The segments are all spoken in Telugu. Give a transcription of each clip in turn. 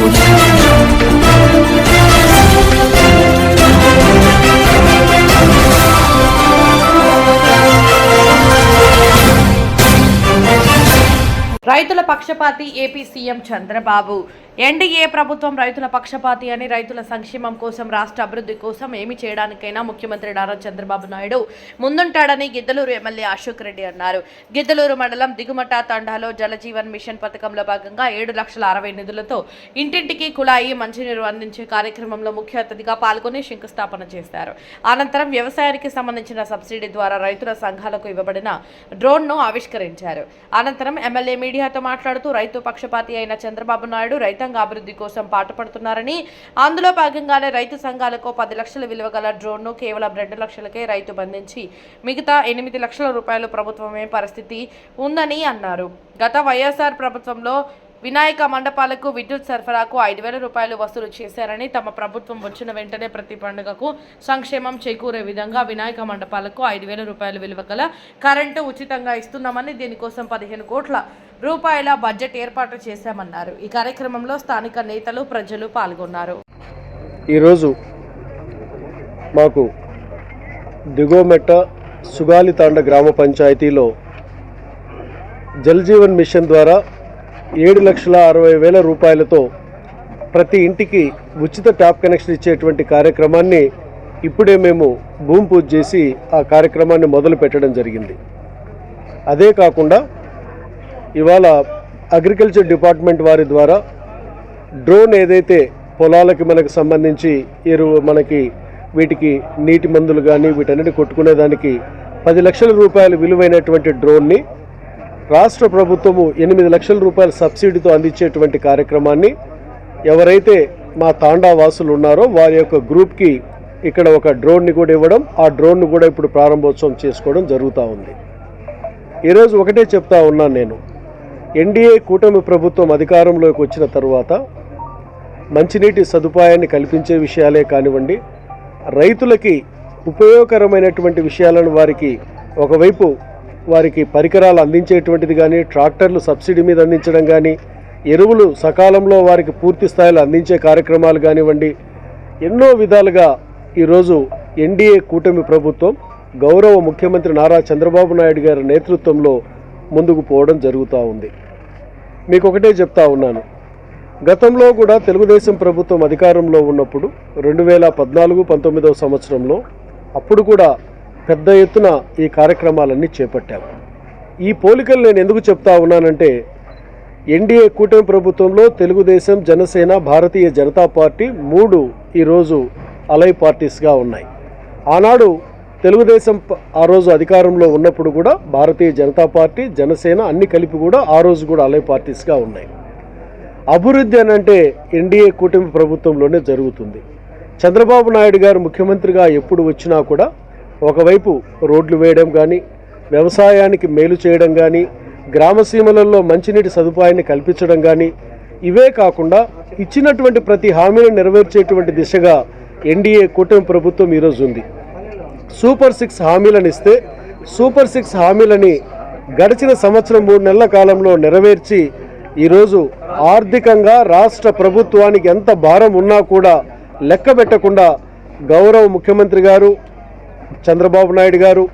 రైతుల పక్షపాతి ఏపీ సీఎం చంద్రబాబు. ఎన్డీఏ ప్రభుత్వం రైతుల పక్షపాతి అని రైతుల సంక్షేమం కోసం రాష్ట్ర అభివృద్ధి కోసం ఏమి చేయడానికైనా ముఖ్యమంత్రి నారా చంద్రబాబు నాయుడు ముందుంటాడని గిద్దలూరు ఎమ్మెల్యే అశోక్ రెడ్డి అన్నారు. గిద్దలూరు మండలం దిగుమట తండాలో జలజీవన్ మిషన్ పథకంలో భాగంగా ఏడు లక్షల అరవై నిధులతో ఇంటింటికి కుళాయి మంచినీరు అందించే కార్యక్రమంలో ముఖ్య అతిథిగా పాల్గొని శంకుస్థాపన చేశారు. అనంతరం వ్యవసాయానికి సంబంధించిన సబ్సిడీ ద్వారా రైతుల సంఘాలకు ఇవ్వబడిన డ్రోన్ను ఆవిష్కరించారు. అనంతరం ఎమ్మెల్యే మీడియాతో మాట్లాడుతూ రైతు పక్షపాతి అయిన చంద్రబాబు నాయుడు రైతాంగ అభివృద్ధి కోసం పాటుపడుతున్నారని. అందులో భాగంగానే రైతు సంఘాలకు పది లక్షల విలువ గల డ్రోన్ను కేవలం రెండు లక్షలకే రైతు బంధించి మిగతా ఎనిమిది లక్షల రూపాయలు ప్రభుత్వమే పరిస్థితి ఉందని అన్నారు. గత వైఎస్ఆర్ ప్రభుత్వంలో వినాయక మండపాలకు విద్యుత్ సరఫరాకు ఐదు వేల రూపాయలు వసూలు చేశారని తమ ప్రభుత్వం వచ్చిన వెంటనే ప్రతి పండుగకు సంక్షేమం చేకూరే విధంగా వినాయక మండపాలకు ఐదు వేల రూపాయల విలువ గల కరెంటు ఉచితంగా ఇస్తున్నామని దీనికోసం పదిహేను కోట్ల రూపాయల బడ్జెట్ ఏర్పాటు చేశామన్నారు. ఈ కార్యక్రమంలో స్థానిక నేతలు ప్రజలు పాల్గొన్నారు. ఈరోజు మాకు దిగోమెట్ట సుగాలితాండ గ్రామ పంచాయతీలో జల్ జీవన్ మిషన్ ద్వారా ఏడు లక్షల అరవై వేల రూపాయలతో ప్రతి ఇంటికి ఉచిత ట్యాప్ కనెక్షన్ ఇచ్చేటువంటి కార్యక్రమాన్ని ఇప్పుడే మేము భూమి పూజ చేసి ఆ కార్యక్రమాన్ని మొదలు పెట్టడం జరిగింది. అదే కాకుండా ఇవాళ అగ్రికల్చర్ డిపార్ట్మెంట్ వారి ద్వారా డ్రోన్ ఏదైతే పొలాలకి మనకు సంబంధించి ఎరువు మనకి వీటికి నీటి మందులు కానీ వీటన్నిటి కొట్టుకునేదానికి పది లక్షల రూపాయలు విలువైనటువంటి డ్రోన్ని రాష్ట్ర ప్రభుత్వము ఎనిమిది లక్షల రూపాయల సబ్సిడీతో అందించేటువంటి కార్యక్రమాన్ని ఎవరైతే మా తాండా వాసులు ఉన్నారో వారి యొక్క గ్రూప్కి ఇక్కడ ఒక డ్రోన్ని కూడా ఇవ్వడం ఆ డ్రోన్ను కూడా ఇప్పుడు ప్రారంభోత్సవం చేసుకోవడం జరుగుతూ ఉంది. ఈరోజు ఒకటే చెప్తా ఉన్నాను నేను. ఎన్డీఏ కూటమి ప్రభుత్వం అధికారంలోకి వచ్చిన తర్వాత మంచినీటి సదుపాయాన్ని కల్పించే విషయాలే కానివ్వండి రైతులకి ఉపయోగకరమైనటువంటి విషయాలను వారికి ఒకవైపు వారికి పరికరాలు అందించేటువంటిది కానీ ట్రాక్టర్లు సబ్సిడీ మీద అందించడం కానీ ఎరువులు సకాలంలో వారికి పూర్తి స్థాయిలో అందించే కార్యక్రమాలు కానివ్వండి ఎన్నో విధాలుగా ఈరోజు ఎన్డీఏ కూటమి ప్రభుత్వం గౌరవ ముఖ్యమంత్రి నారా చంద్రబాబు నాయుడు గారి నేతృత్వంలో ముందుకు పోవడం జరుగుతూ ఉంది. మీకు ఒకటే చెప్తా ఉన్నాను. గతంలో కూడా తెలుగుదేశం ప్రభుత్వం అధికారంలో ఉన్నప్పుడు రెండు వేల పద్నాలుగు పంతొమ్మిదవ సంవత్సరంలో అప్పుడు కూడా పెద్ద ఎత్తున ఈ కార్యక్రమాలన్నీ చేపట్టాం. ఈ పోలికలు నేను ఎందుకు చెప్తా ఉన్నానంటే ఎన్డీఏ కూటమి ప్రభుత్వంలో తెలుగుదేశం జనసేన భారతీయ జనతా పార్టీ మూడు ఈరోజు అలై పార్టీస్గా ఉన్నాయి. ఆనాడు తెలుగుదేశం ప- ఆ రోజు అధికారంలో ఉన్నప్పుడు కూడా భారతీయ జనతా పార్టీ జనసేన అన్ని కలిపి కూడా ఆ రోజు కూడా అలై పార్టీస్గా ఉన్నాయి. అభివృద్ధి అని అంటే ఎన్డీఏ కూటమి ప్రభుత్వంలోనే జరుగుతుంది. చంద్రబాబు నాయుడు గారు ముఖ్యమంత్రిగా ఎప్పుడు వచ్చినా కూడా ఒకవైపు రోడ్లు వేయడం కానీ వ్యవసాయానికి మేలు చేయడం కానీ గ్రామసీమలలో మంచినీటి సదుపాయాన్ని కల్పించడం కానీ ఇవే కాకుండా ఇచ్చినటువంటి ప్రతి హామీని నెరవేర్చేటువంటి దిశగా ఎన్డీఏ కూటమి ప్రభుత్వం ఈరోజు ఉంది. సూపర్ సిక్స్ హామీలను ఇస్తే సూపర్ సిక్స్ హామీలని గడిచిన సంవత్సరం మూడు నెలల కాలంలో నెరవేర్చి ఈరోజు ఆర్థికంగా రాష్ట్ర ప్రభుత్వానికి ఎంత భారం ఉన్నా కూడా లెక్క పెట్టకుండా గౌరవ ముఖ్యమంత్రి గారు చంద్రబాబు నాయుడు గారు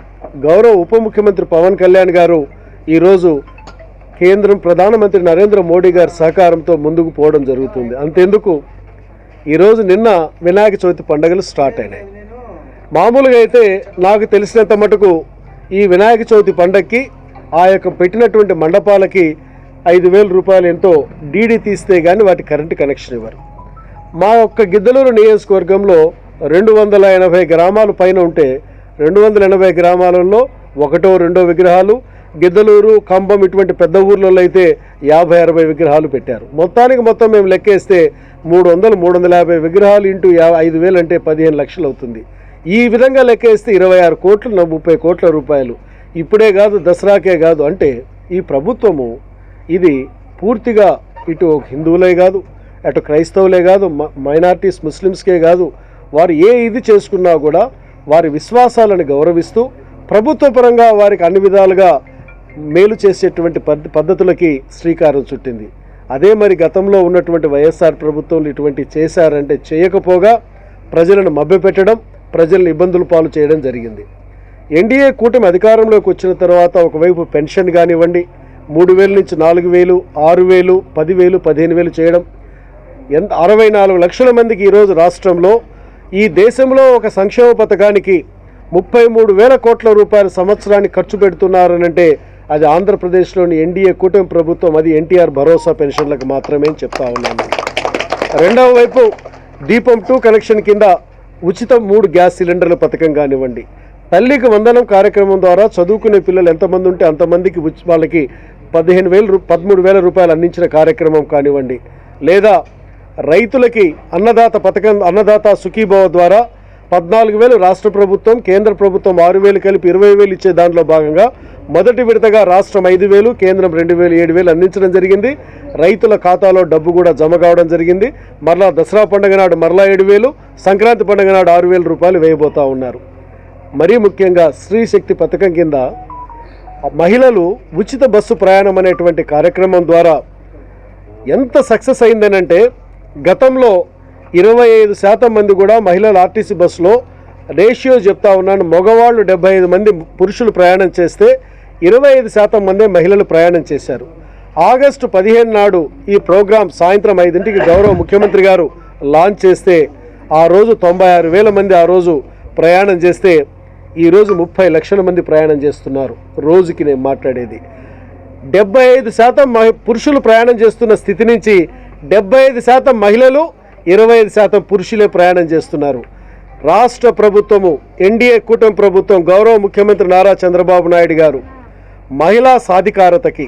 గౌరవ ఉప ముఖ్యమంత్రి పవన్ కళ్యాణ్ గారు ఈరోజు కేంద్రం ప్రధానమంత్రి నరేంద్ర మోడీ గారి సహకారంతో ముందుకు పోవడం జరుగుతుంది. అంతేందుకు? ఈరోజు నిన్న వినాయక చవితి పండుగలు స్టార్ట్ అయినాయి. మామూలుగా అయితే నాకు తెలిసినంత మటుకు ఈ వినాయక చవితి పండగకి ఆ యొక్క పెట్టినటువంటి మండపాలకి ఐదు వేల రూపాయలు ఎంతో డీడీ తీస్తే కానీ వాటి కరెంటు కనెక్షన్ ఇవ్వరు. మా యొక్క గిద్దలూరు నియోజకవర్గంలో రెండు వందల ఎనభై గ్రామాలు పైన ఉంటే రెండు వందల ఎనభై గ్రామాలలో ఒకటో రెండో విగ్రహాలు గిద్దలూరు కంబం ఇటువంటి పెద్ద ఊర్లలో అయితే యాభై అరవై విగ్రహాలు పెట్టారు. మొత్తానికి మొత్తం మేము లెక్కేస్తే మూడు వందలు మూడు వందల యాభై విగ్రహాలు ఇంటూ యా ఐదు వేలు అంటే పదిహేను లక్షలు అవుతుంది. ఈ విధంగా లెక్కేస్తే ఇరవై ఆరు కోట్లు ముప్పై కోట్ల రూపాయలు. ఇప్పుడే కాదు దసరాకే కాదు అంటే ఈ ప్రభుత్వము ఇది పూర్తిగా ఇటు హిందువులే కాదు అటు క్రైస్తవులే కాదు మైనార్టీస్ ముస్లిమ్స్కే కాదు వారు ఏ ఇది చేసుకున్నా కూడా వారి విశ్వాసాలను గౌరవిస్తూ ప్రభుత్వ పరంగా వారికి అన్ని విధాలుగా మేలు చేసేటువంటి పద్ పద్ధతులకి శ్రీకారం చుట్టింది. అదే మరి గతంలో ఉన్నటువంటి వైఎస్ఆర్ ప్రభుత్వంలో ఇటువంటి చేశారంటే చేయకపోగా ప్రజలను మభ్యపెట్టడం ప్రజలను ఇబ్బందులు పాలు చేయడం జరిగింది. ఎన్డీఏ కూటమి అధికారంలోకి వచ్చిన తర్వాత ఒకవైపు పెన్షన్ కానివ్వండి మూడు వేల నుంచి నాలుగు వేలు ఆరు వేలు పదివేలు పదిహేను వేలు చేయడం ఎంత అరవై నాలుగు లక్షల మందికి ఈరోజు రాష్ట్రంలో ఈ దేశంలో ఒక సంక్షేమ పథకానికి ముప్పై మూడు వేల కోట్ల రూపాయల సంవత్సరాన్ని ఖర్చు పెడుతున్నారనంటే అది ఆంధ్రప్రదేశ్లోని ఎన్డీఏ కూటమి ప్రభుత్వం అది ఎన్టీఆర్ భరోసా పెన్షన్లకు మాత్రమే చెప్తా ఉన్నాను. రెండవ వైపు దీపం టూ కనెక్షన్ కింద ఉచిత మూడు గ్యాస్ సిలిండర్ల పథకం కానివ్వండి. తల్లికి వందనం కార్యక్రమం ద్వారా చదువుకునే పిల్లలు ఎంతమంది ఉంటే అంతమందికి వాళ్ళకి పదిహేను వేలు రూ- పదమూడు వేల రూపాయలు అందించిన కార్యక్రమం కానివ్వండి. లేదా రైతులకి అన్నదాత పథకం అన్నదాత సుఖీభవ ద్వారా పద్నాలుగు వేలు రాష్ట్ర ప్రభుత్వం కేంద్ర ప్రభుత్వం ఆరు వేలు కలిపి ఇరవై వేలు ఇచ్చే దాంట్లో భాగంగా మొదటి విడతగా రాష్ట్రం ఐదు వేలు కేంద్రం రెండు వేలు ఏడు వేలు అందించడం జరిగింది. రైతుల ఖాతాలో డబ్బు కూడా జమ కావడం జరిగింది. మరలా దసరా పండుగ నాడు మరలా ఏడు వేలు సంక్రాంతి పండుగ నాడు ఆరు వేల రూపాయలు వేయబోతూ ఉన్నారు. మరీ ముఖ్యంగా స్త్రీ శక్తి పథకం కింద మహిళలు ఉచిత బస్సు ప్రయాణం అనేటువంటి కార్యక్రమం ద్వారా ఎంత సక్సెస్ అయిందనంటే గతంలో ఇరవై ఐదు శాతం మంది కూడా మహిళలు ఆర్టీసీ బస్సులో రేషియో చెప్తా ఉన్నాను. మగవాళ్ళు డెబ్బై ఐదు మంది పురుషులు ప్రయాణం చేస్తే ఇరవై ఐదు శాతం మందే మహిళలు ప్రయాణం చేశారు. ఆగస్టు పదిహేను నాడు ఈ ప్రోగ్రాం సాయంత్రం ఐదింటికి గౌరవ ముఖ్యమంత్రి గారు లాంచ్ చేస్తే ఆ రోజు తొంభై ఆరు వేల మంది ఆ రోజు ప్రయాణం చేస్తే ఈరోజు ముప్పై లక్షల మంది ప్రయాణం చేస్తున్నారు. రోజుకి నేను మాట్లాడేది. డెబ్బై ఐదు శాతం మహి- పురుషులు ప్రయాణం చేస్తున్న స్థితి నుంచి డెబ్బై ఐదు శాతం మహిళలు ఇరవై ఐదు శాతం పురుషులే ప్రయాణం చేస్తున్నారు. రాష్ట్ర ప్రభుత్వము ఎన్డీఏ కూటమి ప్రభుత్వం గౌరవ ముఖ్యమంత్రి నారా చంద్రబాబు నాయుడు గారు మహిళా సాధికారతకి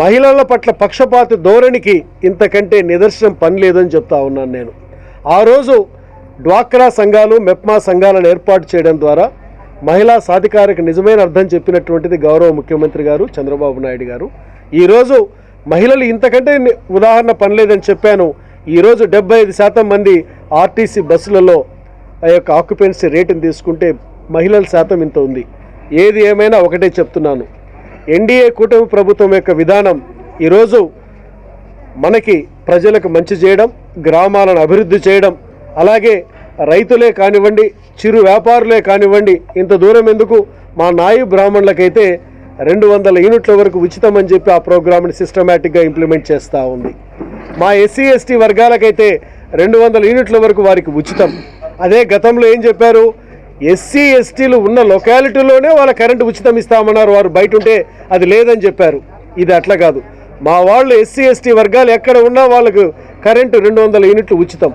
మహిళల పట్ల పక్షపాత ధోరణికి ఇంతకంటే నిదర్శనం పని లేదని చెప్తా ఉన్నాను నేను. ఆ రోజు డ్వాక్రా సంఘాలు మెప్మా సంఘాలను ఏర్పాటు చేయడం ద్వారా మహిళా సాధికారికి నిజమైన అర్థం చెప్పినటువంటిది గౌరవ ముఖ్యమంత్రి గారు చంద్రబాబు నాయుడు గారు. ఈరోజు మహిళలు ఇంతకంటే ఉదాహరణ పనిలేదని చెప్పాను. ఈరోజు డెబ్బై ఐదు శాతం మంది ఆర్టీసీ బస్సులలో ఆ యొక్క ఆక్యుపెన్సీ రేటుని తీసుకుంటే మహిళల శాతం ఇంత ఉంది. ఏది ఏమైనా ఒకటే చెప్తున్నాను. ఎన్డీఏ కూటమి ప్రభుత్వం యొక్క విధానం ఈరోజు మనకి ప్రజలకు మంచి చేయడం గ్రామాలను అభివృద్ధి చేయడం అలాగే రైతులే కానివ్వండి చిరు వ్యాపారులే కానివ్వండి ఇంత దూరం ఎందుకు? మా నాయు బ్రాహ్మణులకైతే రెండు వందల యూనిట్ల వరకు ఉచితం అని చెప్పి ఆ ప్రోగ్రామ్ని సిస్టమేటిక్గా ఇంప్లిమెంట్ చేస్తూ ఉంది. మా ఎస్సీ ఎస్టీ వర్గాలకైతే రెండు వందల యూనిట్ల వరకు వారికి ఉచితం. అదే గతంలో ఏం చెప్పారు? ఎస్సీ ఎస్టీలు ఉన్న లొకాలిటీలోనే వాళ్ళ కరెంటు ఉచితం ఇస్తామన్నారు వారు బయట ఉంటే అది లేదని చెప్పారు. ఇది అట్లా కాదు. మా వాళ్ళు ఎస్సీ ఎస్టీ వర్గాలు ఎక్కడ ఉన్నా వాళ్ళకు కరెంటు రెండు వందల యూనిట్లు ఉచితం.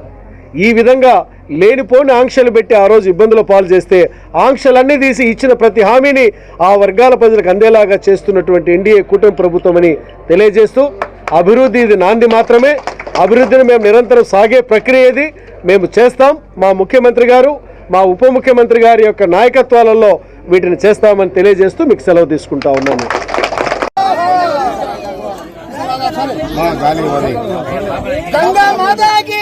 ఈ విధంగా లేనిపోని ఆంక్షలు పెట్టి ఆ రోజు ఇబ్బందుల పాలు చేస్తే ఆంక్షలన్నీ తీసి ఇచ్చిన ప్రతి హామీని ఆ వర్గాల ప్రజలకు అందేలాగా చేస్తున్నటువంటి ఎన్డీఏ కూటమి ప్రభుత్వం అని తెలియజేస్తూ అభివృద్ధి ఇది నాంది మాత్రమే. అభివృద్ధిని మేము నిరంతరం సాగే ప్రక్రియ ఇది. మేము చేస్తాం. మా ముఖ్యమంత్రి గారు మా ఉప ముఖ్యమంత్రి గారి యొక్క నాయకత్వాలలో వీటిని చేస్తామని తెలియజేస్తూ మీకు సెలవు తీసుకుంటా ఉన్నాను. గంగా మాతాకి!